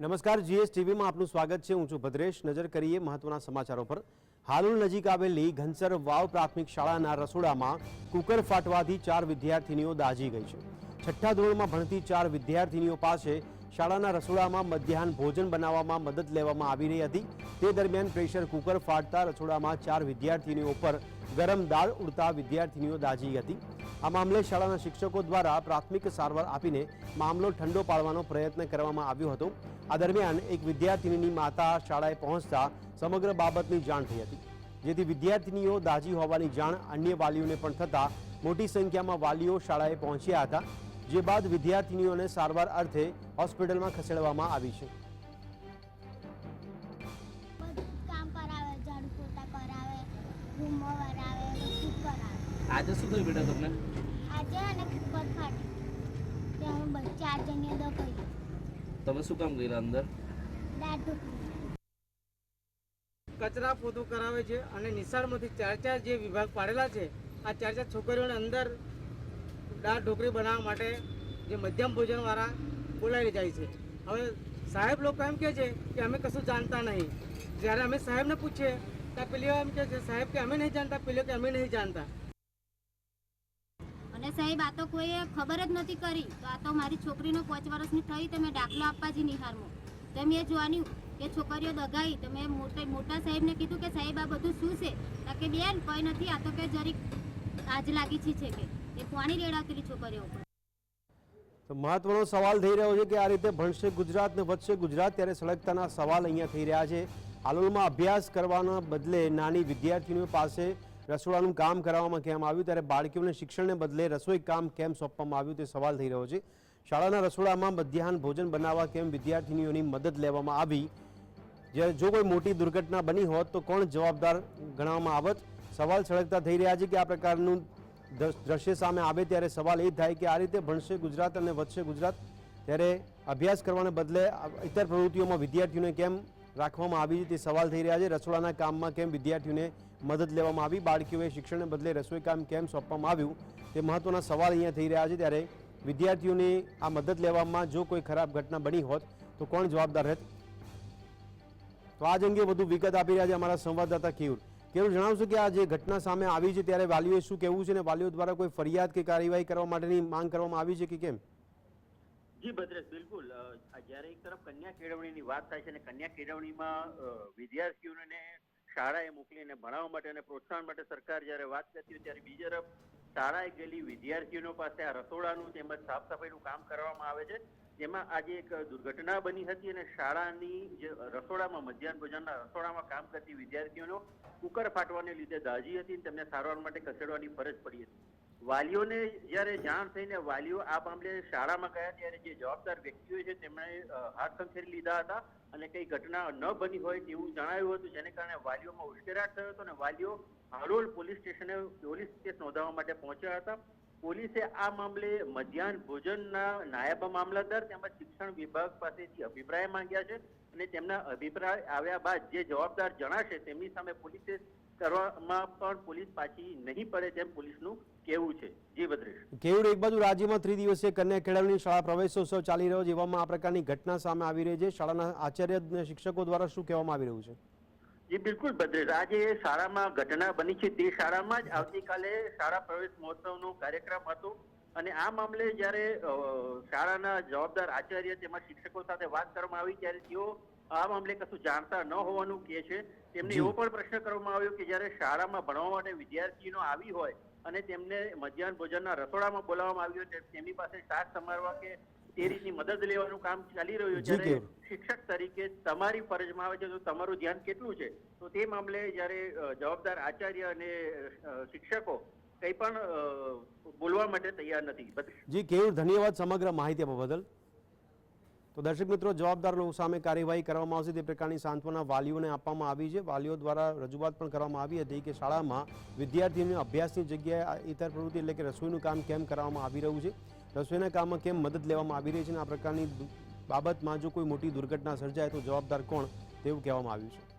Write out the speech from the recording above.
નમસ્કાર જીએસ ટીવીમાં આપનું સ્વાગત છે. હું છું ભદ્રેશ. નજર કરીએ મહત્વના સમાચારો પર. હાલોલ નજીક આવેલી ઘનસર વાવ પ્રાથમિક શાળાના રસોડામાં કુકર ફાટવાથી ચાર વિદ્યાર્થીનીઓ દાઝી ગઈ છે. છઠ્ઠા ધોરણમાં ભણતી ચાર વિદ્યાર્થીનીઓ પાસે શાળાના રસોડામાં મધ્યાહન ભોજન બનાવવામાં મદદ લેવામાં આવી રહી હતી. તે દરમિયાન પ્રેશર કુકર ફાટતા રસોડામાં ચાર વિદ્યાર્થીનીઓ પર ગરમ દાળ ઉડતા વિદ્યાર્થીનીઓ દાઝી હતી. આ મામલે શાળાના શિક્ષકો દ્વારા પ્રાથમિક સારવાર આપીને મામલો ઠંડો પાડવાનો પ્રયત્ન કરવામાં આવ્યો હતો. આ દરમિયાન એક વિદ્યાર્થીનીની માતા શાળાએ પહોંચતા સમગ્ર બાબતની જાણ થઈ હતી. જેથી વિદ્યાર્થીનીઓ દાઝી હોવાની જાણ અન્ય વાલીઓને પણ થતાં મોટી સંખ્યામાં વાલીઓ શાળાએ પહોંચ્યા હતા. જે બાદ વિદ્યાર્થીનીઓને સારવાર અર્થે હોસ્પિટલમાં ખસેડવામાં આવી છે. બધું કામ કરાવે ઝાડુ પોતા કરાવે રૂમો વરાવે બધું જ કરાવે. આજે શું થયું બેટા તમને? આજે અને કુકર ફાટી. ત્યાં અમે ચાર જણીએ દો કરી તમે શું કામ ગયેલા અંદર? કચરા પોતું કરાવે છે અને નિશાળમાંથી ચાર ચાર જે વિભાગ પાડેલા છે આ ચાર ચાર છોકરીઓને અંદર દાળ ઢોકળી બનાવવા માટે જે મધ્યમ ભોજનવાળા બોલાવી જાય છે. હવે સાહેબ લોકો એમ કહે છે કે અમે કશું જાણતા નહીં. જ્યારે અમે સાહેબને પૂછીએ ત્યાં પેલીઓ એમ કહે છે, સાહેબ, કે અમે નહીં જાણતા? પેલીઓ કે, અમે નહીં જાણતા. અને સાહેબ, આ તો કોઈએ ખબર જ નથી કરી. તો આ તો મારી છોકરીનો પાંચ વર્ષની થઈ તમે દાખલો આપવા જ નિહારમાં તેમ એ જોવાની કે છોકરીઓ દગાઈ. તો મેં મોટા મોટા સાહેબને કીધું કે, સાહેબ, આ બધું શું છે? તાકે બેન, કંઈ નથી. આ તો કે જરીક આજ લાગી છે કે. એ રેડાવતી છોકરીઓ ઉપર. મહત્વનો સવાલ થઈ રહ્યો છે કે આ રીતે ભણશે ગુજરાત ને વધશે ગુજરાત ત્યારે સળગતાના સવાલ અહીંયા થઈ રહ્યા છે. હાલોલમાં અભ્યાસ કરવાના બદલે નાની વિદ્યાર્થીનીઓ પાસે રસોડાનું કામ કરાવવામાં કેમ આવ્યું? ત્યારે બાળકીઓને શિક્ષણને બદલે રસોઈ કામ કેમ સોંપવામાં આવ્યું તે સવાલ થઈ રહ્યો છે. શાળાના રસોડામાં મધ્યાહન ભોજન બનાવવા કેમ વિદ્યાર્થીનીઓની મદદ લેવામાં આવી? જ્યારે જો કોઈ મોટી દુર્ઘટના બની હોત તો કોણ જવાબદાર ગણવામાં આવત? સવાલ સળગતા થઈ રહ્યા છે કે આ પ્રકારનું દ્રશ્ય સામે આવે ત્યારે સવાલ એ થાય કે આ રીતે ભણશે ગુજરાત અને વધશે ગુજરાત? ત્યારે અભ્યાસ કરવાને બદલે ઇતર પ્રવૃત્તિઓમાં વિદ્યાર્થીઓને કેમ રાખવામાં આવી તે સવાલ થઈ રહ્યા છે. રસોડાના કામમાં કેમ વિદ્યાર્થીઓને મદદ લેવામાં આવી? બાળકીઓએ શિક્ષણને બદલે રસોઈ કામ કેમ સોંપવામાં આવ્યું? તે મહત્વના સવાલ અહીંયા થઈ રહ્યા છે. ત્યારે વિદ્યાર્થીઓની આ મદદ લેવામાં જો કોઈ ખરાબ ઘટના બની હોત તો કોણ જવાબદાર રહેત? તો આજ અંગે વધુ વિગત આપી રહ્યા છે અમારા સંવાદદાતા કેયુર. કેયુર જણાવશો કે આ જે ઘટના સામે આવી છે, ત્યારે વાલીઓએ શું કહેવું છે અને વાલીઓ દ્વારા કોઈ ફરિયાદ કે કાર્યવાહી કરવા માટેની માંગ કરવામાં આવી છે કે કેમ? જી ભદ્રેશ, બિલકુલ. જ્યારે એક તરફ કન્યા કેળવણીની વાત થાય છે અને કન્યા કેળવણીમાં વિદ્યાર્થીઓને શાળાએ મોકલીને ભણાવવા માટે અને પ્રોત્સાહન માટે સરકાર જ્યારે વાત કરતી હોય, ત્યારે બીજી તરફ શાળાએ ગયેલી વિદ્યાર્થીઓ પાસે આ રસોડાનું તેમજ સાફ સફાઈનું કામ કરવામાં આવે છે. જેમાં આજે એક દુર્ઘટના બની હતી અને શાળાની જે રસોડામાં, મધ્યાહન ભોજનના રસોડામાં કામ કરતી વિદ્યાર્થીઓનો કુકર ફાટવાને લીધે દાઝી હતી તેમને સારવાર માટે ખસેડવાની ફરજ પડી હતી. વાલીઓને જ્યારે જાણ થઈને વાલીઓ આ મામલે શાળામાં ગયા ત્યારે જે જવાબદાર વ્યક્તિઓ છે, તેમણે હાથ ખંખેરી લીધા હતા. અને કઈ ઘટના ન બની હોય તેવું જણાવ્યું હતું, જેને કારણે વાલીઓમાં ઉશ્કેરાટ થયો હતો અને વાલીઓ હાલોલ પોલીસ સ્ટેશને પોલીસ કેસ નોંધાવવા માટે પહોંચ્યા હતા. પોલીસે આ મામલે મધ્યાહન ભોજનના નાયબ મામલતદાર તેમજ શિક્ષણ વિભાગ પાસેથી અભિપ્રાય માંગ્યા છે અને તેમના અભિપ્રાય આવ્યા બાદ જે જવાબદાર જણાશે તેમની સામે પોલીસે કરવામાં પણ પોલીસ પાછી નહીં પડે તેમ પોલીસનું કેવું છે. જી ભદ્રેશ. કેયુર એક બાજુ રાજ્યમાં ત્રિદિવસીય કન્યા કેળવણી શાળા પ્રવેશોત્સવ ચાલી રહ્યો છે એવામાં આ પ્રકારની ઘટના સામે આવી રહી છે. શાળાના આચાર્ય અને શિક્ષકો દ્વારા શું કહેવામાં આવી રહ્યું છે? જી બિલકુલ ભદ્રેશ. આજે શાળામાં ઘટના બની છે. તે શાળામાં જ આવતીકાલે શાળા પ્રવેશ મહોત્સવનો કાર્યક્રમ હતો. અને આ મામલે જ્યારે શાળાના જવાબદાર આચાર્ય તેમાં શિક્ષકો સાથે વાત કરવામાં આવી ત્યારે તેઓ આ મામલે કશું જાણતા ન હોવાનું કહે છે. તેમને એવો પણ પ્રશ્ન કરવામાં આવ્યો કે જ્યારે શાળામાં ભણવા માટે વિદ્યાર્થીનો આવી હોય અને તેમને મધ્યાહન ભોજનના રસોડામાં બોલાવવામાં આવ્યો તેમની પાસે શાક સમારવા કે તે રીતની મદદ લેવાનું કામ ચાલી રહ્યું છે શિક્ષક તરીકે તમારી ફરજમાં આવે છે. તો તમારું ધ્યાન કેટલું છે? તો તે મામલે જ્યારે જવાબદાર આચાર્ય અને શિક્ષકો કંઈ પણ બોલવા માટે તૈયાર નથી. જી કેવું? ધન્યવાદ સમગ્ર માહિતી બદલ. તો દર્શક મિત્રો જવાબદારો સામે કાર્યવાહી કરવામાં આવશે. તે પ્રકારની સાંત્વના વાલીઓને આપવામાં આવી છે. વાલીઓ દ્વારા રજૂઆત પણ કરવામાં આવી હતી કે શાળામાં વિદ્યાર્થીઓને અભ્યાસની જગ્યાએ ઇતર પ્રવૃત્તિ એટલે કે રસોઈનું કામ કેમ કરવામાં આવી રહ્યું છે? રસોઈના કામમાં કેમ મદદ લેવામાં આવી રહી છે? આ પ્રકારની બાબતમાં જો કોઈ મોટી દુર્ઘટના સર્જાય તો જવાબદાર કોણ? તેવું કહેવામાં આવ્યું છે.